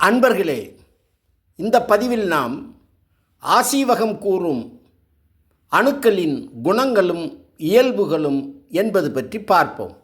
அன்பர்களே இந்த பதிவில் நாம் ஆசீவகம் கூறும் அணுக்களின் குணங்களும் இயல்புகளும் என்பது பற்றி பார்ப்போம்.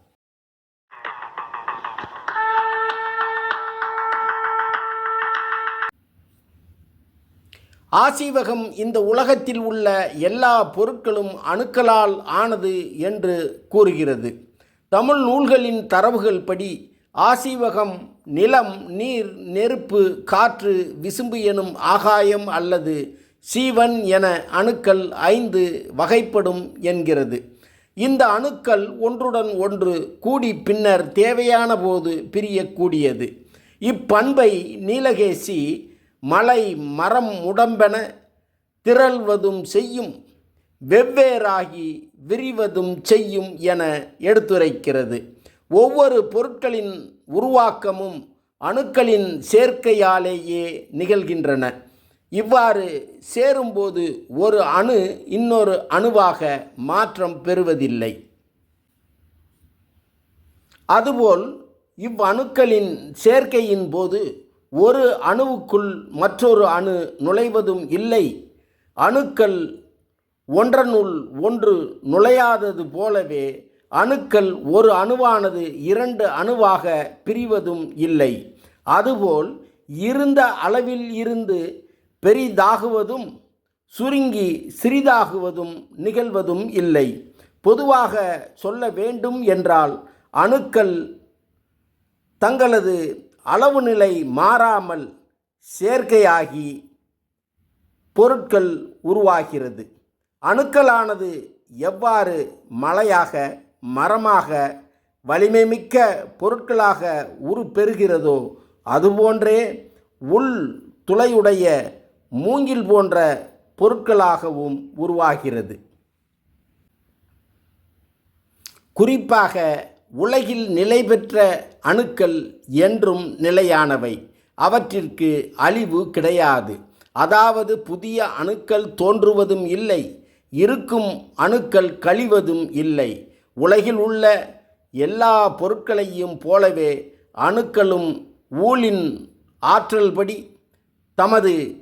ஆசீவகம் இந்த உலகத்தில் உள்ள எல்லா பொருட்களும் அணுக்களால் ஆனது என்று கூறுகிறது. தமிழ் நூல்களின் தரவுகள் படி ஆசீவகம் நிலம் நீர் நெருப்பு காற்று விசும்பு எனும் ஆகாயம் அல்லது சீவன் என அணுக்கள் ஐந்து வகைப்படும் என்கிறது. இந்த அணுக்கள் ஒன்றுடன் ஒன்று கூடி பின்னர் தேவையான போது பிரியக்கூடியது. இப்பண்பை நீலகேசி மலை மரம் உடம்பென திரள்வதும் செய்யும் வெவ்வேறாகி விரிவதும் செய்யும் என எடுத்துரைக்கிறது. ஒவ்வொரு பொருட்களின் உருவாக்கமும் அணுக்களின் சேர்க்கையாலேயே நிகழ்கின்றன. இவ்வாறு சேரும்போது ஒரு அணு இன்னொரு அணுவாக மாற்றம் பெறுவதில்லை. அதுபோல் இவ்வணுக்களின் சேர்க்கையின் போது ஒரு அணுவுக்குள் மற்றொரு அணு நுழைவதும் இல்லை. அணுக்கள் ஒன்றனுள் ஒன்று நுழையாதது போலவே அணுக்கள் ஒரு அணுவானது இரண்டு அணுவாக பிரிவதும் இல்லை. அதுபோல் இருந்த அளவில் இருந்து பெரிதாகுவதும் சுருங்கி சிறிதாகுவதும் நிகழ்வதும் இல்லை. பொதுவாக சொல்ல வேண்டும் என்றால் அணுக்கள் தங்களது அளவு நிலை மாறாமல் சேர்க்கையாகி பொருட்கள் உருவாகிறது. அணுக்களானது எவ்வாறு மழையாக மரமாக வலிமைமிக்க பொருட்களாக உருப்பெறுகிறதோ அதுபோன்றே உள் துளையுடைய மூங்கில் போன்ற பொருட்களாகவும் உருவாகிறது. குறிப்பாக உலகில் நிலை பெற்ற அணுக்கள் என்றும் நிலையானவை. அவற்றிற்கு அழிவு கிடையாது. அதாவது புதிய அணுக்கள் தோன்றுவதும் இல்லை. இருக்கும் அணுக்கள் கழிவதும் இல்லை. உலகில் உள்ள எல்லா பொருட்களையும் போலவே அணுக்களும் ஊழின் ஆற்றல்படி தமது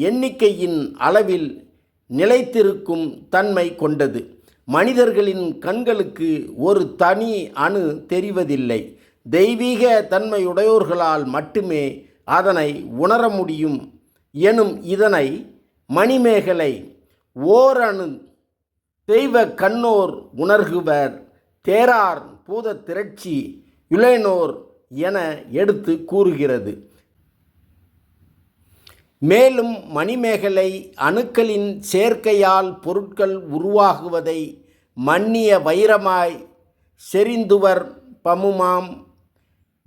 எண்ணிக்கையின் அளவில் நிலைத்திருக்கும் தன்மை கொண்டது. மனிதர்களின் கண்களுக்கு ஒரு தனி அணு தெரிவதில்லை. தெய்வீக தன்மையுடையோர்களால் மட்டுமே அதனை உணர முடியும். எனும் இதனை மணிமேகலை ஓரணு தெய்வ கண்ணோர் உணர்குவர் தேரார் பூத திரட்சி இளைனோர் என எடுத்து கூறுகிறது. மேலும் மணிமேகலை அணுக்களின் சேர்க்கையால் பொருட்கள் உருவாகுவதை மன்னிய வைரமாய் செறிந்துவர் பமுமாம்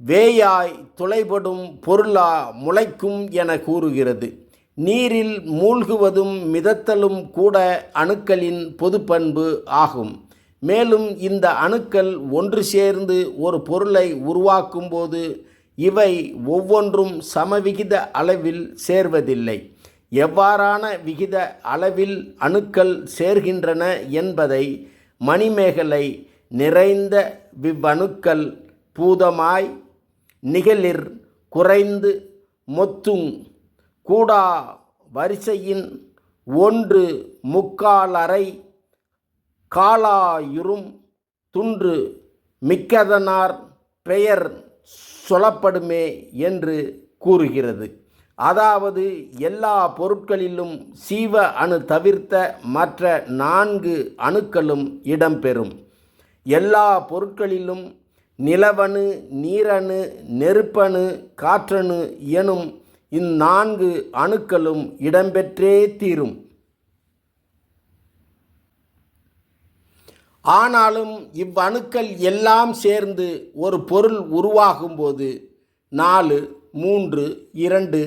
வேயாய் துளைபடும் பொருளா முளைக்கும் என கூறுகிறது. நீரில் மூழ்குவதும் மிதத்தலும் கூட அணுக்களின் பொதுப்பண்பு ஆகும். மேலும் இந்த அணுக்கள் ஒன்று சேர்ந்து ஒரு பொருளை உருவாக்கும்போது இவை ஒவ்வொன்றும் சமவிகித அளவில் சேர்வதில்லை. எவ்வாறான விகித அளவில் அணுக்கள் சேர்கின்றன என்பதை மணிமேகலை நிறைந்த விவ்வணுக்கள் பூதமாய் நிகழிர் குறைந்து மொத்துங் கூடா வரிசையின் ஒன்று முக்காலறை காலாயுறும் துன்று மிக்கதனார் பெயர் சொல்லப்படுமே என்று கூறுகிறது. அதாவது எல்லா பொருட்களிலும் சீவ அணு தவிர்த்த மற்ற நான்கு அணுக்களும் இடம்பெறும். எல்லா பொருட்களிலும் நிலவணு நீரணு நெருப்பணு காற்றணு எனும் இந்நான்கு அணுக்களும் இடம்பெற்றே தீரும். ஆனாலும் இவ்வணுக்கள் எல்லாம் சேர்ந்து ஒரு பொருள் உருவாகும்போது நாலு மூன்று இரண்டு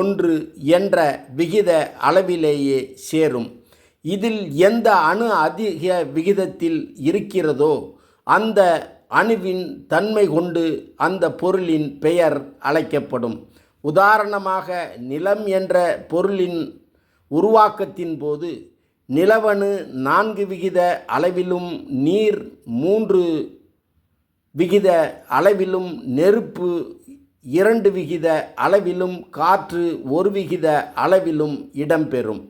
ஒன்று என்ற விகித அளவிலேயே சேரும். இதில் எந்த அணு அதிக விகிதத்தில் இருக்கிறதோ அந்த அணுவின் தன்மை கொண்டு அந்த பொருளின் பெயர் அழைக்கப்படும். உதாரணமாக நிலம் என்ற பொருளின் உருவாக்கத்தின் போது நிலவணு நான்கு விகித அளவிலும் நீர் மூன்று விகித அளவிலும் நெருப்பு இரண்டு விகித அளவிலும் காற்று ஒரு விகித அளவிலும் இடம்பெறும்.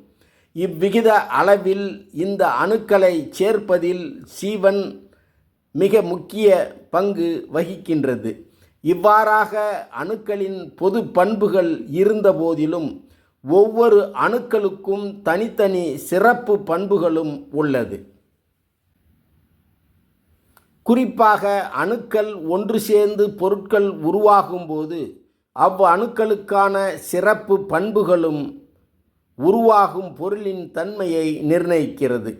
இவ்விகித அளவில் இந்த அணுக்களை சேர்ப்பதில் சீவன் மிக முக்கிய பங்கு வகிக்கின்றது. இவ்வாறாக அணுக்களின் பொது பண்புகள் இருந்தபோதிலும் ஒவ்வொரு அணுக்களுக்கும் தனித்தனி சிறப்பு பண்புகளும் உள்ளது. குறிப்பாக அணுக்கள் ஒன்று சேர்ந்து பொருட்கள் உருவாகும்போது அவ் அணுக்களுக்கான சிறப்பு பண்புகளும் உருவாகும் பொருளின் தன்மையை நிர்ணயிக்கிறது.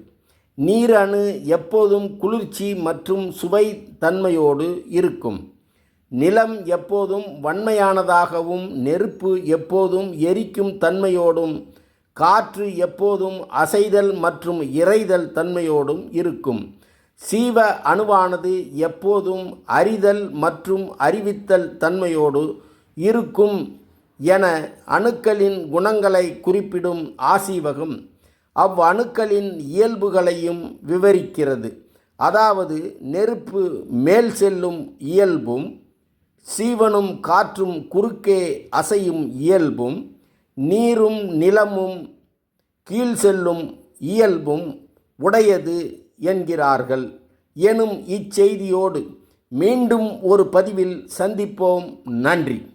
நீரணு எப்போதும் குளிர்ச்சி மற்றும் சுவை தன்மையோடு இருக்கும். நிலம் எப்போதும் வன்மையானதாகவும் நெருப்பு எப்போதும் எரிக்கும் தன்மையோடும் காற்று எப்போதும் அசைதல் மற்றும் இறைதல் தன்மையோடும் இருக்கும். சீவ அணுவானது எப்போதும் அறிதல் மற்றும் அறிவித்தல் தன்மையோடு இருக்கும் என அணுக்களின் குணங்களை குறிப்பிடும் ஆசீவகம் அவ்வணுக்களின் இயல்புகளையும் விவரிக்கிறது. அதாவது நெருப்பு மேல் செல்லும் இயல்பும் சீவனும் காற்றும் குறுக்கே அசையும் இயல்பும் நீரும் நிலமும் கீழ் செல்லும் இயல்பும் உடையது என்கிறார்கள். எனும் இச்செய்தியோடு மீண்டும் ஒரு பதிவில் சந்திப்போம். நன்றி.